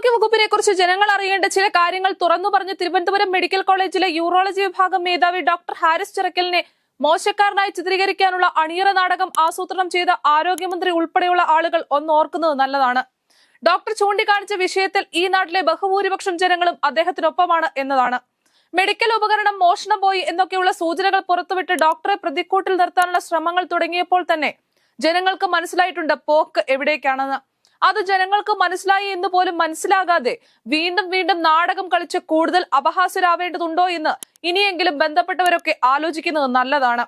ആരോഗ്യ വകുപ്പിനെ കുറിച്ച് ജനങ്ങൾ അറിയേണ്ട ചില കാര്യങ്ങൾ തുറന്നു പറഞ്ഞ് തിരുവനന്തപുരം മെഡിക്കൽ കോളേജിലെ യൂറോളജി വിഭാഗം മേധാവി ഡോക്ടർ ഹാരിസ് ചിറക്കലിനെ മോശക്കാരനായി ചിത്രീകരിക്കാനുള്ള അണിയറ നാടകം ആസൂത്രണം ചെയ്ത ആരോഗ്യമന്ത്രി ഉൾപ്പെടെയുള്ള ആളുകൾ ഒന്ന് ഓർക്കുന്നത് നല്ലതാണ്. ഡോക്ടർ ചൂണ്ടിക്കാണിച്ച വിഷയത്തിൽ ഈ നാട്ടിലെ ബഹുഭൂരിപക്ഷം ജനങ്ങളും അദ്ദേഹത്തിനൊപ്പമാണ് എന്നതാണ്. മെഡിക്കൽ ഉപകരണം മോഷണം പോയി എന്നൊക്കെയുള്ള സൂചനകൾ പുറത്തുവിട്ട് ഡോക്ടറെ പ്രതിക്കൂട്ടിൽ നിർത്താനുള്ള ശ്രമങ്ങൾ തുടങ്ങിയപ്പോൾ തന്നെ ജനങ്ങൾക്ക് മനസ്സിലായിട്ടുണ്ട് പോക്ക് എവിടേക്കാണെന്ന്. അത് ജനങ്ങൾക്ക് മനസ്സിലായി എന്ന് പോലും മനസ്സിലാകാതെ വീണ്ടും വീണ്ടും നാടകം കളിച്ച് കൂടുതൽ അപഹാസ്യരാവേണ്ടതുണ്ടോ എന്ന് ഇനിയെങ്കിലും ബന്ധപ്പെട്ടവരൊക്കെ ആലോചിക്കുന്നത് നല്ലതാണ്.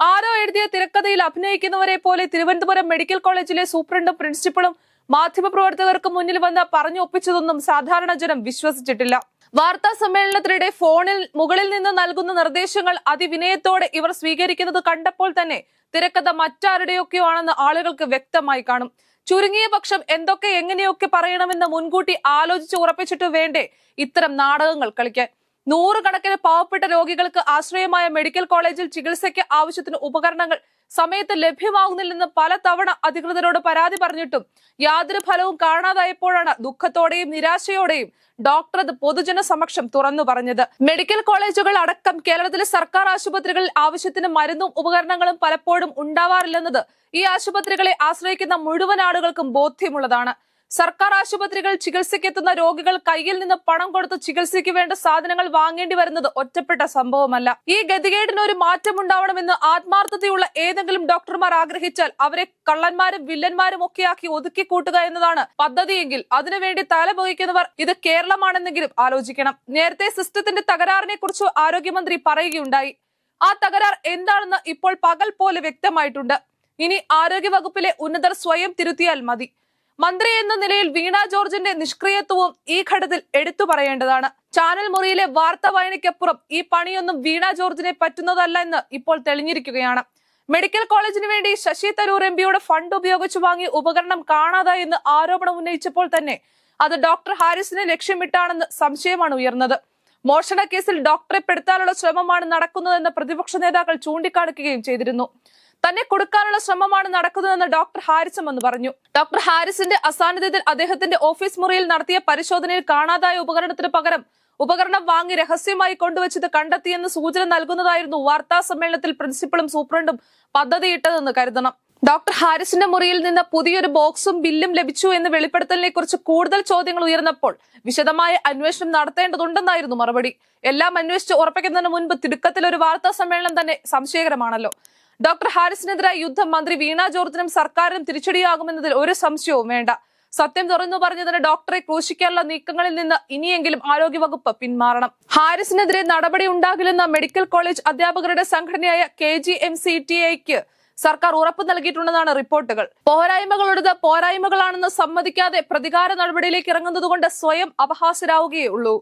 ആരോ എഴുതിയ തിരക്കഥയിൽ അഭിനയിക്കുന്നവരെ പോലെ തിരുവനന്തപുരം മെഡിക്കൽ കോളേജിലെ സൂപ്രണ്ടും പ്രിൻസിപ്പളും മാധ്യമപ്രവർത്തകർക്ക് മുന്നിൽ വന്ന് പറഞ്ഞു ഒപ്പിച്ചതൊന്നും സാധാരണ ജനം വിശ്വസിച്ചിട്ടില്ല. വാർത്താ സമ്മേളനത്തിനിടെ ഫോണിൽ മുകളിൽ നിന്ന് നൽകുന്ന നിർദ്ദേശങ്ങൾ അതിവിനയത്തോടെ ഇവർ സ്വീകരിക്കുന്നത് കണ്ടപ്പോൾ തന്നെ തിരക്കഥ മറ്റാരുടെയൊക്കെയോ ആണെന്ന് ആളുകൾക്ക് വ്യക്തമായി കാണും. ചുരുങ്ങിയ പക്ഷം എന്തൊക്കെ എങ്ങനെയൊക്കെ പറയണമെന്ന് മുൻകൂട്ടി ആലോചിച്ച് ഉറപ്പിച്ചിട്ട് വേണ്ടേ ഇത്തരം നാടകങ്ങൾ കളിക്കാൻ? നൂറുകണക്കിന് പാവപ്പെട്ട രോഗികൾക്ക് ആശ്രയമായ മെഡിക്കൽ കോളേജിൽ ചികിത്സയ്ക്ക് ആവശ്യത്തിന് ഉപകരണങ്ങൾ സമയത്ത് ലഭ്യമാകുന്നില്ലെന്ന് പലതവണ അധികൃതരോട് പരാതി പറഞ്ഞിട്ടും യാതൊരു ഫലവും കാണാതായപ്പോഴാണ് ദുഃഖത്തോടെയും നിരാശയോടെയും ഡോക്ടർ പൊതുജന സമക്ഷം തുറന്നു പറഞ്ഞത്. മെഡിക്കൽ കോളേജുകൾ അടക്കം കേരളത്തിലെ സർക്കാർ ആശുപത്രികളിൽ ആവശ്യത്തിന് മരുന്നും ഉപകരണങ്ങളും പലപ്പോഴും ഉണ്ടാവാറില്ലെന്നത് ഈ ആശുപത്രികളെ ആശ്രയിക്കുന്ന മുഴുവൻ ആളുകൾക്കും ബോധ്യമുള്ളതാണ്. സർക്കാർ ആശുപത്രികൾ ചികിത്സയ്ക്കെത്തുന്ന രോഗികൾ കയ്യിൽ നിന്ന് പണം കൊടുത്ത് ചികിത്സയ്ക്ക് വേണ്ട സാധനങ്ങൾ വാങ്ങേണ്ടി വരുന്നത് ഒറ്റപ്പെട്ട സംഭവമല്ല. ഈ ഗതികേടിന് ഒരു മാറ്റം ഉണ്ടാവണമെന്ന് ആത്മാർത്ഥതയുള്ള ഏതെങ്കിലും ഡോക്ടർമാർ ആഗ്രഹിച്ചാൽ അവരെ കള്ളന്മാരും വില്ലന്മാരും ഒക്കെയാക്കി ഒതുക്കി കൂട്ടുക എന്നതാണ് പദ്ധതിയെങ്കിൽ അതിനുവേണ്ടി തലപൊഹിക്കുന്നവർ ഇത് കേരളമാണെന്നെങ്കിലും ആലോചിക്കണം. നേരത്തെ സിസ്റ്റത്തിന്റെ തകരാറിനെ കുറിച്ച് ആരോഗ്യമന്ത്രി പറയുകയുണ്ടായി. ആ തകരാർ എന്താണെന്ന് ഇപ്പോൾ പകൽ പോലെ വ്യക്തമായിട്ടുണ്ട്. ഇനി ആരോഗ്യവകുപ്പിലെ ഉന്നതർ സ്വയം തിരുത്തിയാൽ മതി. മന്ത്രി എന്ന നിലയിൽ വീണ ജോർജിന്റെ നിഷ്ക്രിയത്വവും ഈ ഘട്ടത്തിൽ എടുത്തു പറയേണ്ടതാണ്. ചാനൽ മുറിയിലെ വാർത്ത വായനയ്ക്കപ്പുറം ഈ പണിയൊന്നും വീണ ജോർജിനെ പറ്റുന്നതല്ല എന്ന് ഇപ്പോൾ തെളിഞ്ഞിരിക്കുകയാണ്. മെഡിക്കൽ കോളേജിന് വേണ്ടി ശശി തരൂർ എം പിയുടെ ഫണ്ട് ഉപയോഗിച്ച് വാങ്ങി ഉപകരണം കാണാതായി എന്ന് ആരോപണം ഉന്നയിച്ചപ്പോൾ തന്നെ അത് ഡോക്ടർ ഹാരിസിനെ ലക്ഷ്യമിട്ടാണെന്ന് സംശയമാണ് ഉയർന്നത്. മോഷണ കേസിൽ ഡോക്ടറെ പെടുത്താനുള്ള ശ്രമമാണ് നടക്കുന്നതെന്ന് പ്രതിപക്ഷ നേതാക്കൾ ചൂണ്ടിക്കാണിക്കുകയും ചെയ്തിരുന്നു. തന്നെ കൊടുക്കാനുള്ള ശ്രമമാണ് നടക്കുന്നതെന്ന് ഡോക്ടർ ഹാരിസും എന്ന് പറഞ്ഞു. ഡോക്ടർ ഹാരിസിന്റെ അസാന്നിധ്യത്തിൽ അദ്ദേഹത്തിന്റെ ഓഫീസ് മുറിയിൽ നടത്തിയ പരിശോധനയിൽ കാണാതായ ഉപകരണത്തിന് പകരം ഉപകരണം വാങ്ങി രഹസ്യമായി കൊണ്ടുവച്ചത് കണ്ടെത്തിയെന്ന് സൂചന നൽകുന്നതായിരുന്നു വാർത്താ സമ്മേളനത്തിൽ പ്രിൻസിപ്പളും സൂപ്രണ്ടും പദ്ധതിയിട്ടതെന്ന് കരുതണം. ഡോക്ടർ ഹാരിസിന്റെ മുറിയിൽ നിന്ന് പുതിയൊരു ബോക്സും ബില്ലും ലഭിച്ചു എന്ന് വെളിപ്പെടുത്തലിനെ കുറിച്ച് കൂടുതൽ ചോദ്യങ്ങൾ ഉയർന്നപ്പോൾ വിശദമായ അന്വേഷണം നടത്തേണ്ടതുണ്ടെന്നായിരുന്നു മറുപടി. എല്ലാം അന്വേഷിച്ച് ഉറപ്പിക്കുന്നതിന് മുൻപ് തിടുക്കത്തിൽ ഒരു വാർത്താ സമ്മേളനം തന്നെ സംശയകരമാണല്ലോ. ഡോക്ടർ ഹാരിസിനെതിരായ യുദ്ധം മന്ത്രി വീണ ജോർജിനും സർക്കാരിനും തിരിച്ചടിയാകുമെന്നതിൽ ഒരു സംശയവും വേണ്ട. സത്യം തുറന്നു പറഞ്ഞതിന് ഡോക്ടറെ ക്രൂശിക്കാനുള്ള നീക്കങ്ങളിൽ നിന്ന് ഇനിയെങ്കിലും ആരോഗ്യവകുപ്പ് പിന്മാറണം. ഹാരിസിനെതിരെ നടപടി ഉണ്ടാകില്ലെന്ന മെഡിക്കൽ കോളേജ് അധ്യാപകരുടെ സംഘടനയായ K G M C T ഐക്ക് സർക്കാർ ഉറപ്പ് നൽകിയിട്ടുണ്ടെന്നാണ് റിപ്പോർട്ടുകൾ. പോരായ്മകളുടേത് പോരായ്മകളാണെന്ന് സമ്മതിക്കാതെ പ്രതികാര നടപടിയിലേക്ക് ഇറങ്ങുന്നതുകൊണ്ട് സ്വയം അപഹാസരാവുകയേ ഉള്ളൂ.